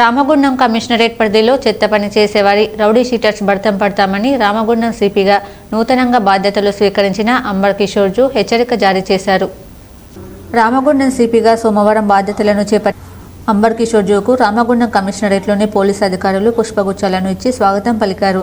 Ramagundam commissionerate పరిధిలో చెత్త పని చేసేవారి రౌడీ షీటర్స్ భర్తం పడతామని రామగుండం సిపిగా నూతనంగా బాధ్యతలు స్వీకరించిన అంబర్ కిషోర్జు హెచ్చరిక జారీ చేశారు. రామగుండం సిపిగా సోమవారం బాధ్యతలను చేపట్టి అంబర్ కిషోర్జుకు రామగుండం కమిషనరేట్లోని పోలీసు అధికారులు పుష్పగుచ్చాలను ఇచ్చి స్వాగతం పలికారు.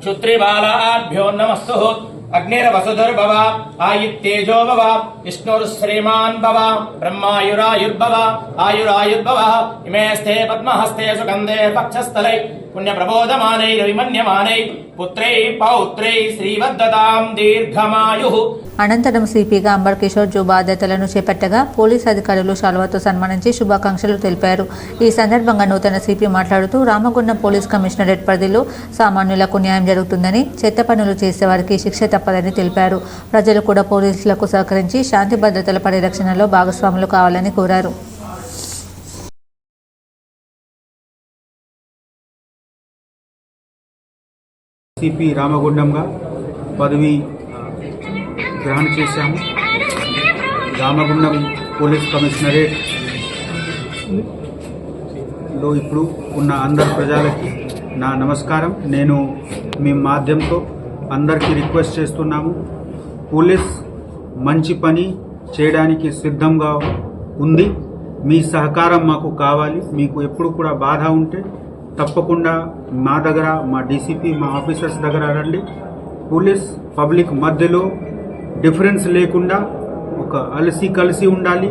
क्षुत्रिबालाभ्यो नमस्तुः अग्निर्वसुधुर्भव आयुत्तेजो भव विष्णुर्श्रीमान् भव ब्रह्मायुरायुर्भव आयुरायुर्भव इमे स्थे पद्महस्ते सुगन्धे पक्षस्थलै పుణ్యప్రబోధమానైరవిమన్యమానై పుత్రై పౌత్రై శ్రీవద్దతాం దీర్ఘమాయు అనంతరం సిపిగా అంబర్ కిషోర్ జో బాధ్యతలను చేపట్టగా పోలీస్ అధికారులు శాలువాతో సన్మానించి శుభాకాంక్షలు తెలిపారు. ఈ సందర్భంగా నూతన సిపి మాట్లాడుతూ రామగుండం పోలీస్ కమిషనరేట్ పరిధిలో సామాన్యులకు న్యాయం జరుగుతుందని చెత్త పనులు చేసేవారికి శిక్ష తప్పదని తెలిపారు. ప్రజలు కూడా పోలీసులకు సహకరించి శాంతి భద్రతల పరిరక్షణలో భాగస్వాములు కావాలని కోరారు. సిపి రామగుండంగా పదవి ఆ, గ్రహణ చేశాము. రామగుండం పోలీస్ కమిషనరేట్లో ఇప్పుడు ఉన్న అందరు ప్రజలకి నా నమస్కారం. నేను మీ మాధ్యంతో అందరికీ రిక్వెస్ట్ చేస్తున్నాము. పోలీస్ మంచి పని చేయడానికి సిద్ధంగా ఉంది. మీ సహకారం మాకు కావాలి. మీకు ఎప్పుడు కూడా బాధ ఉంటే తప్పకుండా మా దగ్గర మా డీసీపీ మా ఆఫీసర్స్ దగ్గర రండి. పోలీస్ పబ్లిక్ మధ్యలో డిఫరెన్స్ లేకుండా ఒక అలసి కలిసి ఉండాలి.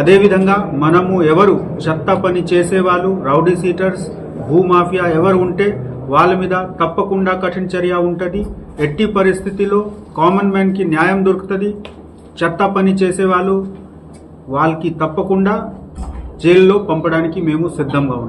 అదేవిధంగా మనము ఎవరు చెత్త పని చేసేవాళ్ళు రౌడీ సీటర్స్ భూమాఫియా ఎవరు ఉంటే వాళ్ళ మీద తప్పకుండా కఠిన చర్య ఉంటుంది. ఎట్టి పరిస్థితిలో కామన్ మ్యాన్కి న్యాయం దొరుకుతుంది. చెత్త పని చేసేవాళ్ళు వాళ్ళకి తప్పకుండా జైల్లో పంపడానికి మేము సిద్ధంగా ఉన్నాం.